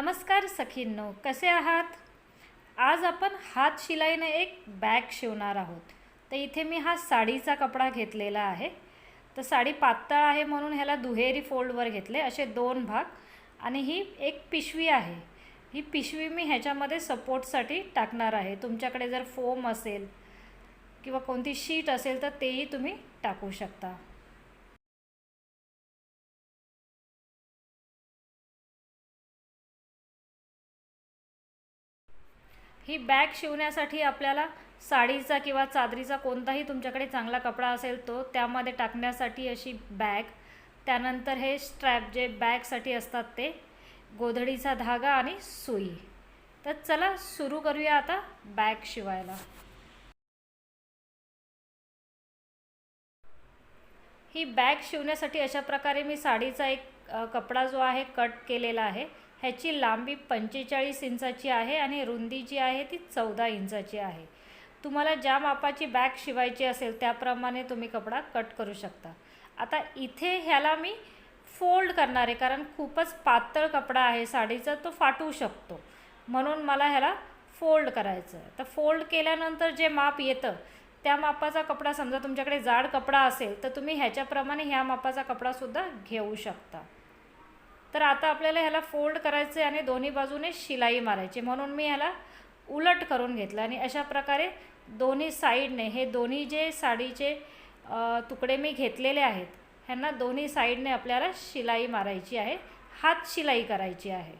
नमस्कार सखींनो कसे आहात? आज आपण हात शिलाईने एक बॅग शिवणार आहोत. तर इथे मी हा साडीचा कपडा घेतलेला आहे. तर साडी पातळ आहे म्हणून ह्याला दुहेरी फोल्डवर घेतले असे दोन भाग. आणि ही एक पिशवी आहे. ही पिशवी मी ह्याच्यामध्ये सपोर्टसाठी टाकणार आहे. तुमच्याकडे जर फोम असेल किंवा कोणती शीट असेल तर तेही तुम्ही टाकू शकता. ही बॅग शिवण्यासाठी आपल्याला साडीचा किंवा चादरीचा कोणताही तुमच्याकडे चांगला कपडा असेल तो त्यामध्ये टाकण्यासाठी अशी बॅग. त्यानंतर हे स्ट्रॅप जे बॅगसाठी असतात ते गोधडीचा धागा आणि सुई. तर चला सुरू करूया आता बॅग शिवायला. ही बॅग शिवण्यासाठी अशा प्रकारे मी साडीचा एक कपडा जो आहे कट केलेला आहे. ह्याची लांबी पंचेचाळीस इंचाची आहे आणि रुंदी जी आहे ती चौदा इंचाची आहे. तुम्हाला ज्या मापाची बॅग शिवायची असेल त्याप्रमाणे तुम्ही कपडा कट करू शकता. आता इथे ह्याला मी फोल्ड करणार आहे कारण खूपच पातळ कपडा आहे साडीचा तो फाटू शकतो. म्हणून मला ह्याला फोल्ड करायचं आहे तर फोल्ड केल्यानंतर जे माप येतं त्या मापाचा कपडा समजा तुमच्याकडे जाड कपडा असेल तर तुम्ही ह्याच्याप्रमाणे ह्या मापाचा कपडासुद्धा घेऊ शकता. तर आता आपल्याला ह्याला फोल्ड करायचे आणि दोन्ही बाजूने शिलाई मारायची. म्हणून मी ह्याला उलट करून घेतलं आणि अशा प्रकारे दोन्ही साईडने हे दोन्ही जे साडीचे तुकडे मी घेतलेले आहेत ह्यांना दोन्ही साईडने आपल्याला शिलाई मारायची आहे हात शिलाई करायची आहे.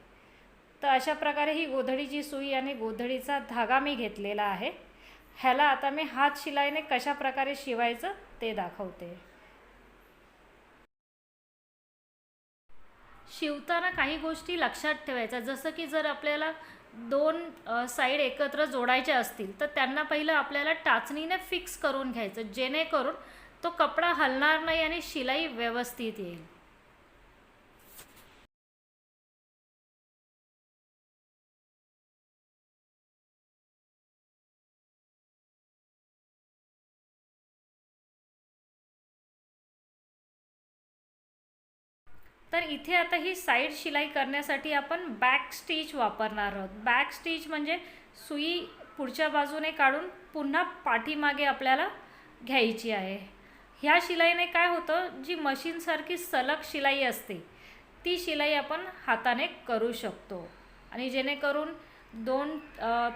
तर अशा प्रकारे ही गोधडीची सुई आणि गोधडीचा धागा मी घेतलेला आहे. ह्याला आता मी हात शिलाईने कशा प्रकारे शिवायचं ते दाखवते. शिवताना काही गोष्टी लक्षात ठेवायच्या. जसं की जर आपल्याला दोन साईड एकत्र जोडायच्या असतील तर त्यांना पहिलं आपल्याला टाचणीने फिक्स करून घ्यायचं. जेणेकरून तो कपडा हलणार नाही आणि शिलाई व्यवस्थित येईल. तर इथे आता ही साईड शिलाई करण्यासाठी आपण बॅक स्टिच वापरणार आहोत. बॅक स्टिच म्हणजे सुई पुढच्या बाजूने काढून पुन्हा पाठीमागे आपल्याला घ्यायची आहे. ह्या शिलाईने काय होतं? जी मशीनसारखी सलग शिलाई असते ती शिलाई आपण हाताने करू शकतो. आणि जेणेकरून दोन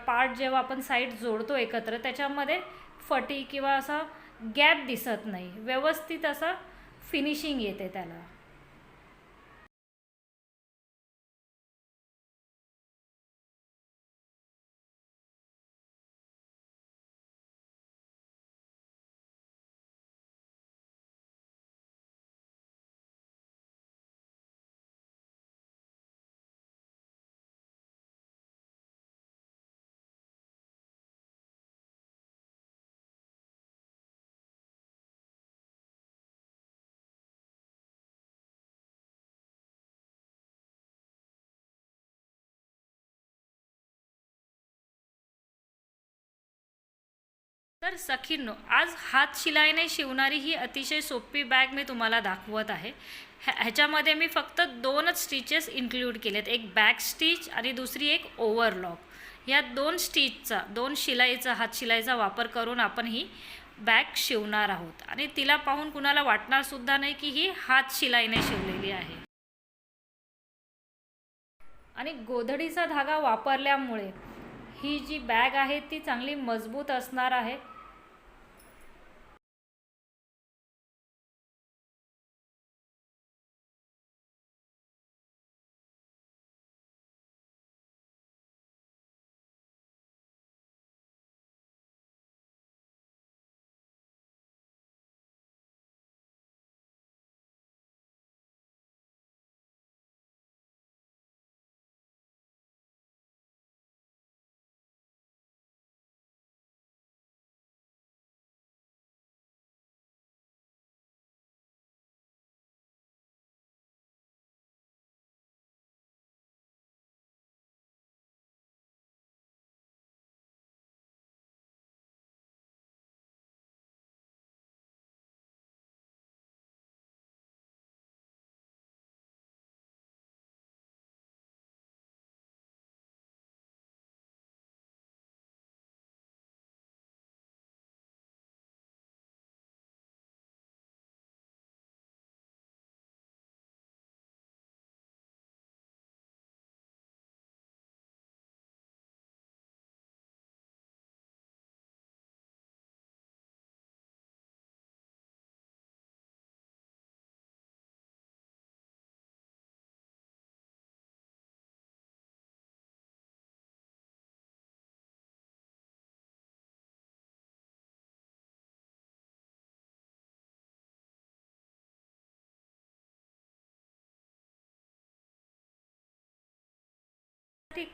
पार्ट जेव्हा आपण साईड जोडतो एकत्र त्याच्यामध्ये फटी किंवा असा गॅप दिसत नाही. व्यवस्थित असं फिनिशिंग येते त्याला. तर सखींनो आज हात शिलाईने शिवणारी ही अतिशय सोपी बॅग मी तुम्हाला दाखवत आहे. ह्या ह्याच्यामध्ये मी फक्त दोनच स्टिचेस इन्क्लूड केलेत. एक बॅक स्टिच आणि दुसरी एक ओव्हरलॉक या दोन स्टिचचा दोन शिलाईचा हात शिलाईचा वापर करून आपण ही बॅग शिवणार आहोत. आणि तिला पाहून कुणाला वाटणारसुद्धा नाही की ही हात शिलाईने शिवलेली आहे. आणि गोधडीचा धागा वापरल्यामुळे ही जी बॅग आहे ती चांगली मजबूत असणार आहे.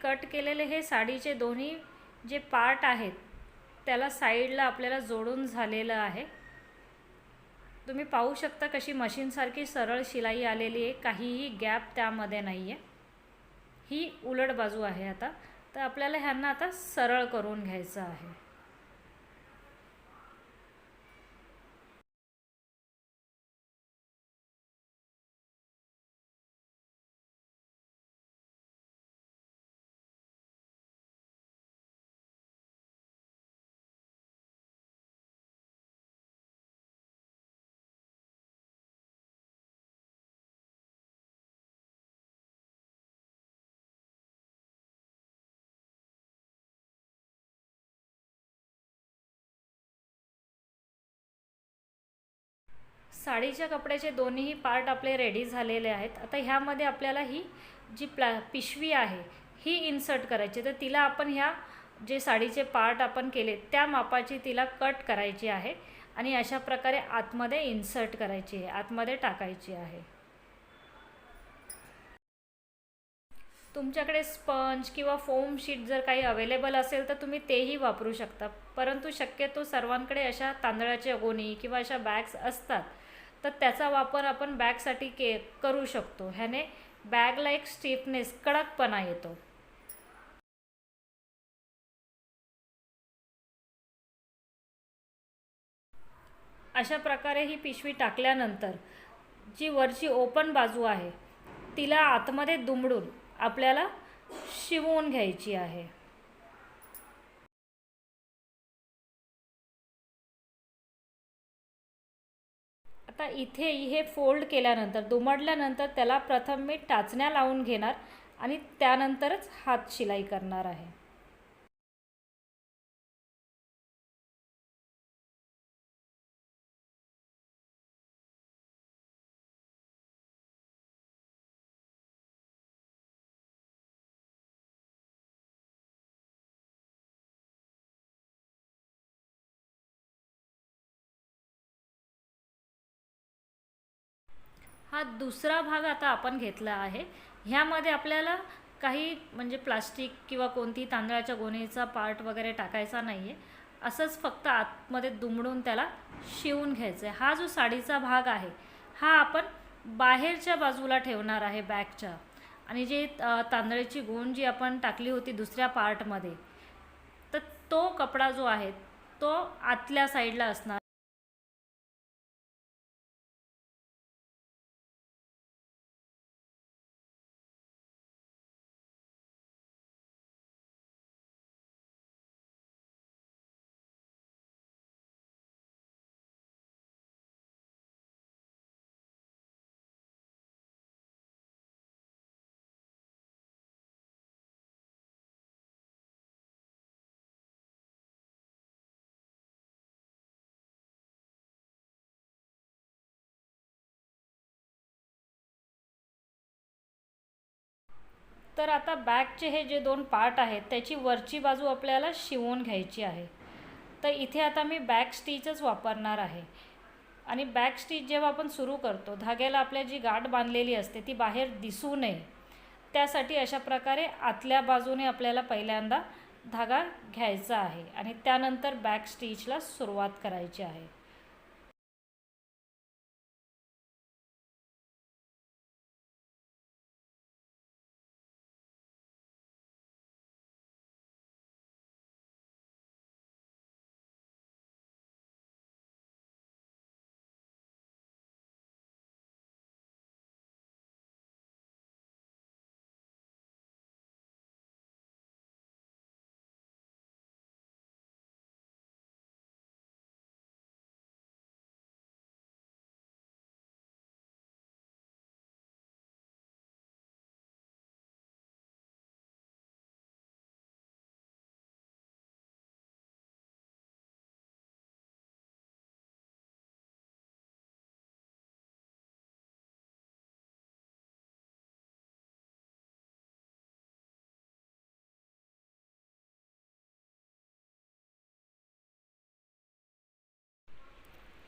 कट केलेले हे साडीचे दोन्ही जे पार्ट आहेत त्याला साईडला आपल्याला जोडून झालेलं आहे. तुम्ही पाहू शकता कशी मशीनसारखी सरळ शिलाई आलेली आहे काहीही गॅप त्यामध्ये नाही आहे ही उलट बाजू आहे आता. तर आपल्याला ह्यांना आता सरळ करून घ्यायचं आहे. साडीच्या कपड्याचे दोन्हीही पार्ट आपले रेडी झालेले आहेत. आता ह्यामध्ये आपल्याला ही जी प्ला पिशवी आहे ही इन्सर्ट करायची. तर तिला आपण ह्या जे साडीचे पार्ट आपण केले त्या मापाची तिला कट करायची आहे आणि अशा प्रकारे आतमध्ये इन्सर्ट करायची आहे आतमध्ये टाकायची आहे. तुमच्याकडे स्पंज किंवा फोम शीट जर काही अवेलेबल असेल तर तुम्ही तेही वापरू शकता. परंतु शक्यतो सर्वांकडे अशा तांदळाच्या गोणी किंवा अशा बॅग्स असतात. तर त्याचा वापर आपण बॅगसाठी के करू शकतो. ह्याने बॅगला एक स्टिफनेस कडकपणा येतो. अशा प्रकारे ही पिशवी टाकल्यानंतर जी वरची ओपन बाजू आहे तिला आतमध्ये दुमडून आपल्याला शिवून घ्यायची आहे. आता इथे हे फोल्ड केल्यानंतर दुमडल्यानंतर त्याला प्रथम मी टाचण्या लावून घेणार आणि त्यानंतरच हात शिलाई करणार आहे. हा दुसरा भाग आता आपण घेतला आहे. ह्यामध्ये आपल्याला काही म्हणजे प्लास्टिक किंवा कोणती तांदळाच्या गोणीचा पार्ट वगैरे टाकायचा नाही आहे असंच फक्त आतमध्ये दुमडून त्याला शिवून घ्यायचं आहे हा जो साडीचा भाग आहे हा आपण बाहेरच्या बाजूला ठेवणार आहे बॅगच्या. आणि जे तांदळाची गोण जी आपण टाकली होती दुसऱ्या पार्टमध्ये तर तो कपडा जो आहे तो आतल्या साईडला असणार. तर आता बॅकचे हे जे दोन पार्ट आहेत त्याची वरची बाजू आपल्याला शिवून घ्यायची आहे. तर इथे आता मी बॅक स्टिचच वापरणार आहे. आणि बॅक स्टिच जेव्हा आपण सुरू करतो धाग्याला आपल्या जी गाठ बांधलेली असते ती बाहेर दिसू नये. त्यासाठी अशा प्रकारे आतल्या बाजूने आपल्याला पहिल्यांदा धागा घ्यायचा आहे. आणि त्यानंतर बॅक स्टिचला सुरुवात करायची आहे.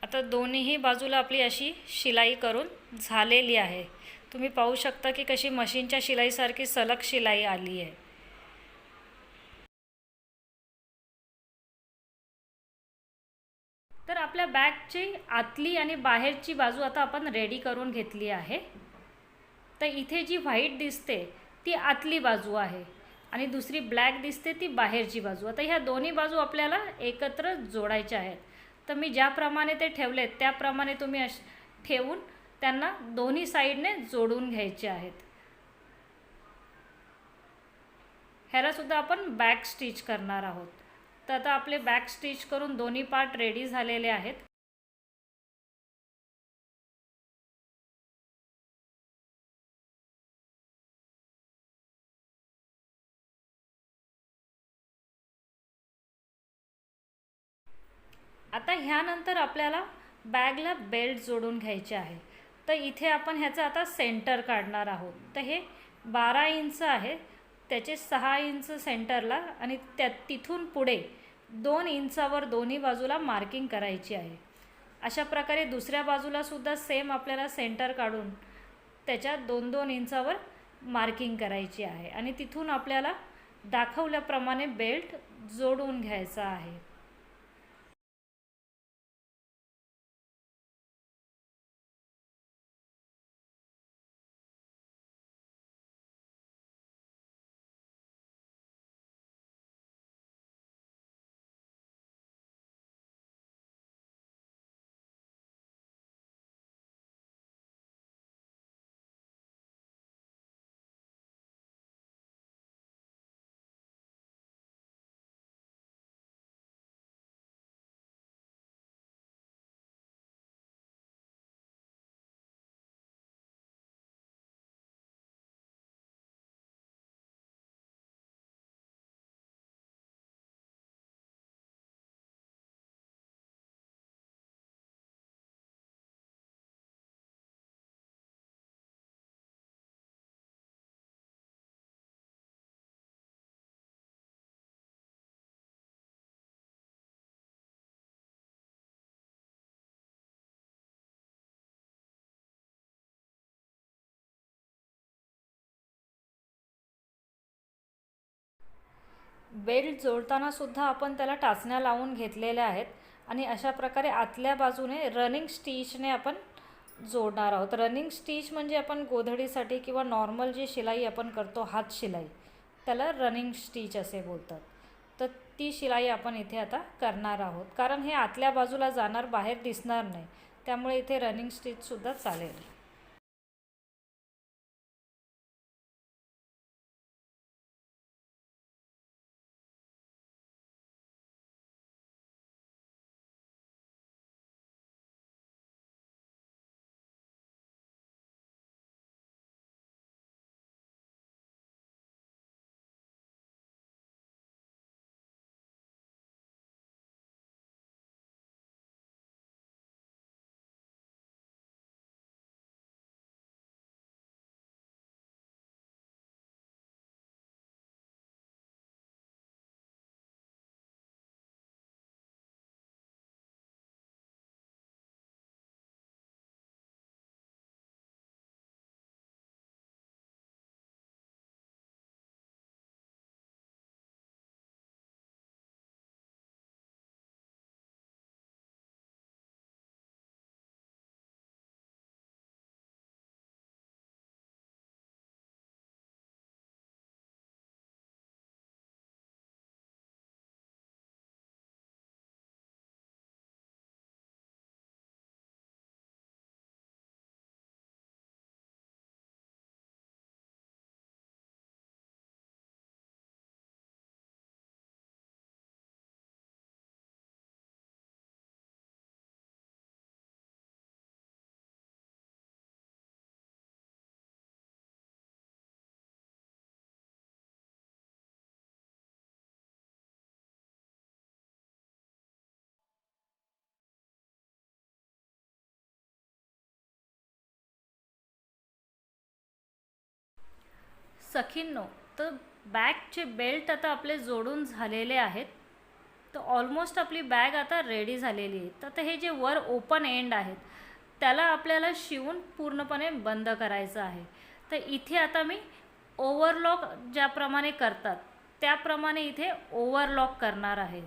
आता दोन्हीही बाजूला आपली अशी शिलाई करून झालेली आहे. तुम्ही पाहू शकता की कशी मशीनच्या शिलाईसारखी सलग शिलाई आली आहे. तर आपल्या बॅगची आतली आणि बाहेरची बाजू आता आपण रेडी करून घेतली आहे. तर इथे जी व्हाईट दिसते ती आतली बाजू आहे आणि दुसरी ब्लॅक दिसते ती बाहेरची बाजू. आता ह्या दोन्ही बाजू आपल्याला एकत्र जोडायच्या आहेत. तर मी ज्याप्रमाणे ते ठेवलेत त्याप्रमाणे तुम्ही अश ठेवून त्यांना दोन्ही साईडने जोडून घ्यायचे आहेत. ह्यालासुद्धा आपण बॅक स्टिच करणार आहोत. तर आता आपले बॅक स्टिच करून दोन्ही पार्ट रेडी झालेले आहेत. आता ह्यानंतर आपल्याला बॅगला बेल्ट जोडून घ्यायचे आहे. तर इथे आपण ह्याचं आता सेंटर काढणार आहोत. तर हे बारा इंच आहे. त्याचे सहा इंच सेंटरला आणि त्या तिथून पुढे दोन इंचावर दोन्ही बाजूला मार्किंग करायची आहे. अशा प्रकारे दुसऱ्या बाजूलासुद्धा सेम आपल्याला सेंटर काढून त्याच्या दोन दोन इंचावर मार्किंग करायची आहे. आणि तिथून आपल्याला दाखवल्याप्रमाणे बेल्ट जोडून घ्यायचा आहे. बेल्ट जोडताना सुद्धा आपण त्याला टाचण्या लावून घेतलेल्या आहेत. आणि अशा प्रकारे आतल्या बाजूने रनिंग स्टिचने आपण जोडणार आहोत. रनिंग स्टिच म्हणजे आपण गोधडीसाठी किंवा नॉर्मल जी शिलाई आपण करतो हात शिलाई त्याला रनिंग स्टिच असे बोलतात. तर ती शिलाई आपण इथे आता करणार आहोत. कारण हे आतल्या बाजूला जाणार बाहेर दिसणार नाही. त्यामुळे इथे रनिंग स्टिचसुद्धा चालेल. सखींनो तर बॅगचे बेल्ट आता आपले जोडून झालेले आहेत. तर ऑलमोस्ट आपली बॅग आता रेडी झालेली आहे. तर आता हे जे वर ओपन एंड आहेत त्याला आपल्याला शिवून पूर्णपणे बंद करायचं आहे. तर इथे आता मी ओव्हरलॉक ज्याप्रमाणे करतात त्याप्रमाणे इथे ओव्हरलॉक करणार आहे.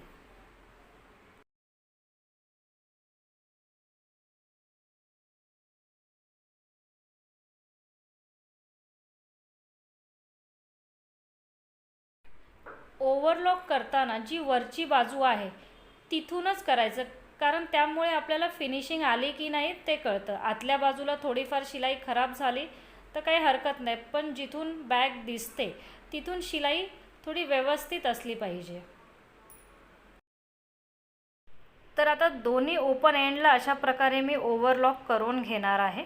ओव्हरलॉक करताना जी वरची बाजू आहे तिथूनच करायचं. कारण त्यामुळे आपल्याला फिनिशिंग आली की नाही ते कळतं. आतल्या बाजूला थोडीफार शिलाई खराब झाली तर काही हरकत नाही. पण जिथून बॅग दिसते तिथून शिलाई थोडी व्यवस्थित असली पाहिजे. तर आता दोन्ही ओपन एंडला अशा प्रकारे मी ओव्हरलॉक करून घेणार आहे.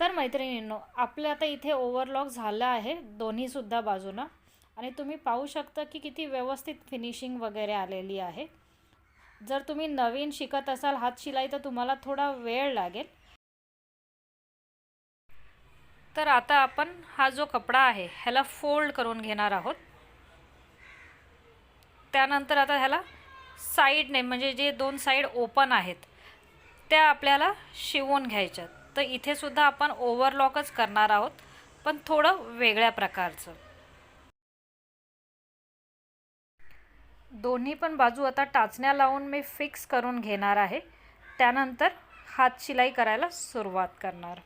तर मैत्रिणींनो आपलं आता इथे ओव्हरलॉक झालं आहे दोन्हीसुद्धा बाजूनं. आणि तुम्ही पाहू शकता की किती व्यवस्थित फिनिशिंग वगैरे आलेली आहे. जर तुम्ही नवीन शिकत असाल हातशिलाई तर तुम्हाला थोडा वेळ लागेल. तर आता आपण हा जो कपडा आहे ह्याला फोल्ड करून घेणार आहोत. त्यानंतर आता ह्याला साईडने म्हणजे जे दोन साईड ओपन आहेत त्या आपल्याला शिवून घ्यायच्यात. तर इथे सुद्धा आपण ओव्हरलॉकच करणार आहोत पण थोडं वेगळ्या प्रकारचं. दोन्ही पण बाजू आता टाचण्या लावून मी फिक्स करून घेणार आहे. त्यानंतर हात शिलाई करायला सुरुवात करणार.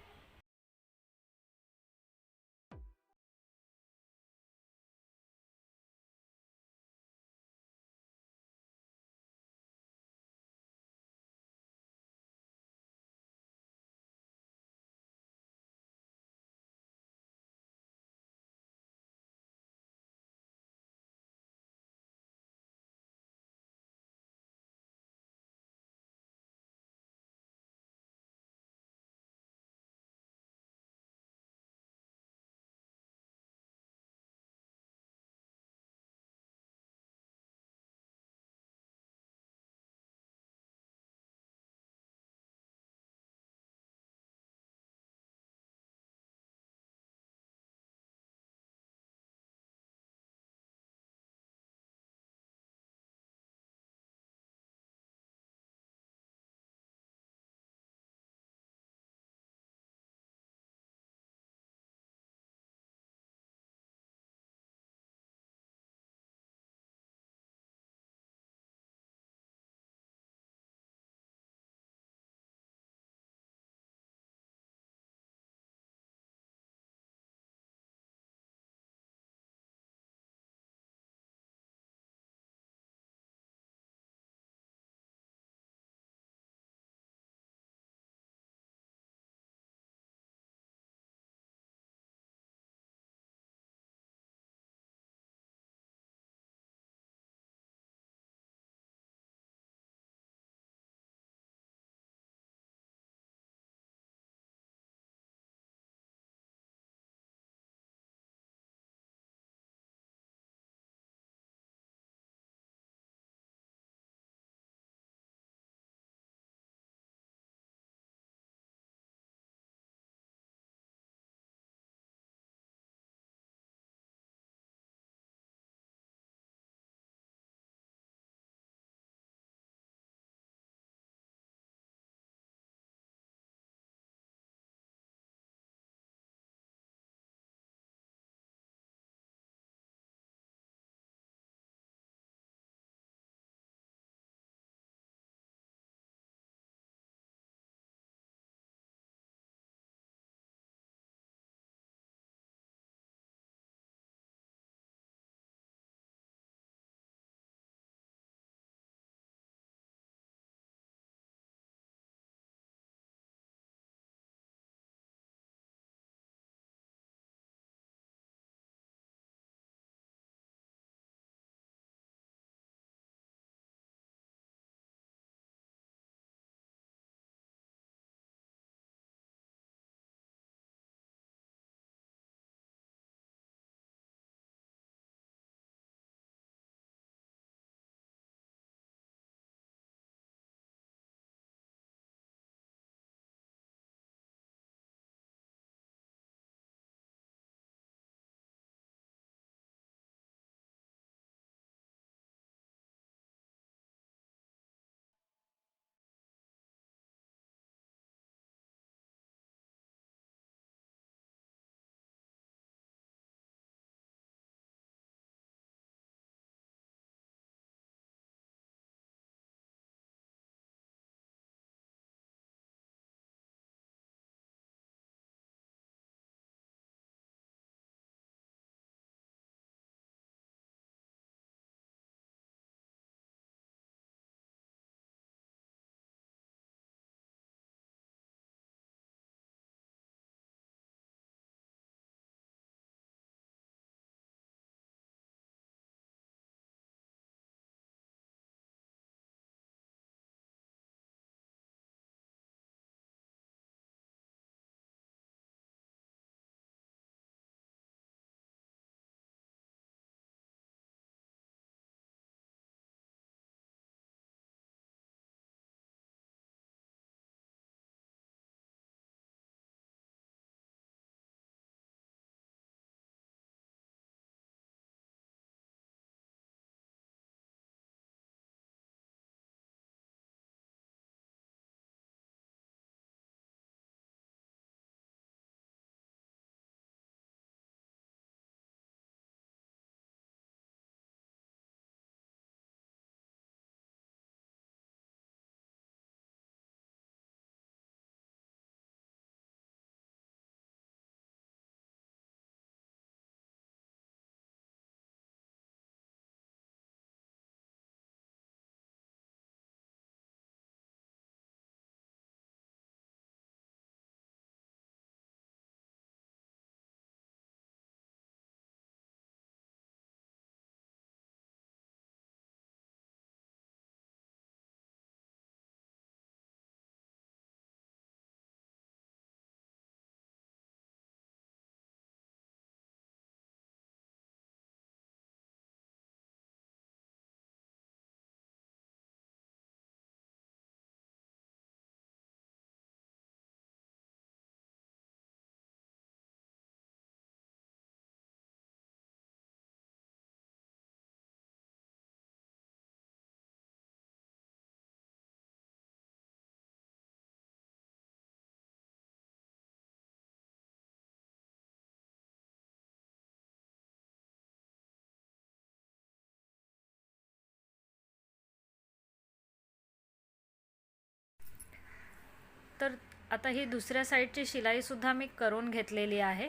तर आता ही दुसऱ्या साईडची शिलाईसुद्धा मी करून घेतलेली आहे.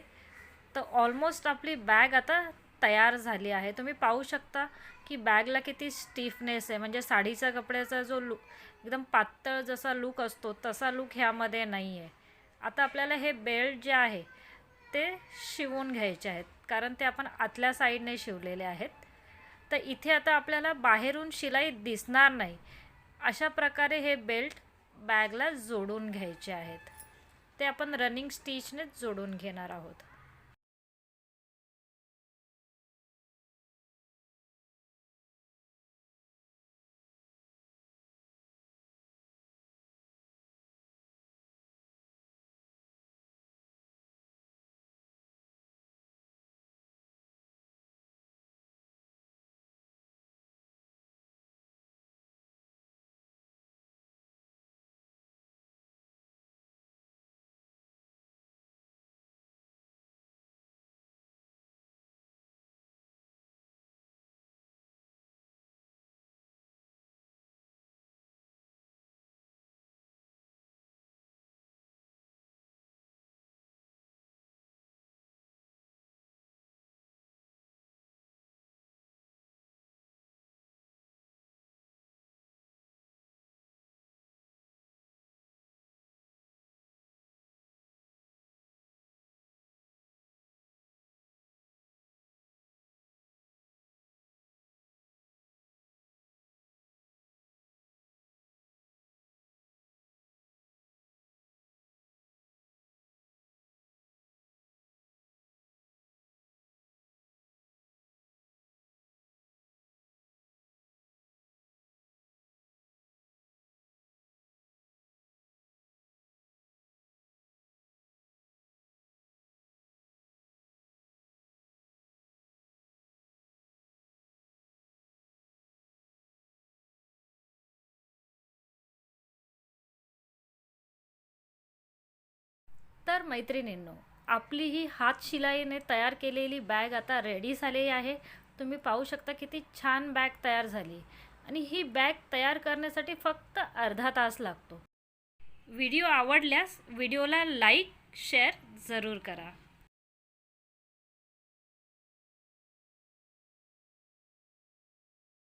तर ऑलमोस्ट आपली बॅग आता तयार झाली आहे. तुम्ही पाहू शकता की बॅगला किती स्टिफनेस आहे. म्हणजे साडीचा कपड्याचा जो लुक एकदम पातळ जसा लूक असतो तसा लूक ह्यामध्ये नाही आहे आता आपल्याला हे बेल्ट जे आहे ते शिवून घ्यायचे आहेत. कारण ते आपण आतल्या साईडने शिवलेले आहेत. तर इथे आता आपल्याला बाहेरून शिलाई दिसणार नाही. अशा प्रकारे हे बेल्ट बॅगला जोडून घ्यायचे आहेत. ते आपण रनिंग स्टिचनेच जोडून घेणार आहोत. तर मैत्रिणींनो आपली ही हात शिलाईने तयार केलेली बॅग आता रेडी झालेली आहे. तुम्ही पाहू शकता किती छान बॅग तयार झाली. आणि ही बॅग तयार करण्यासाठी फक्त अर्धा तास लागतो. व्हिडिओ आवडल्यास व्हिडिओला लाईक शेअर जरूर करा.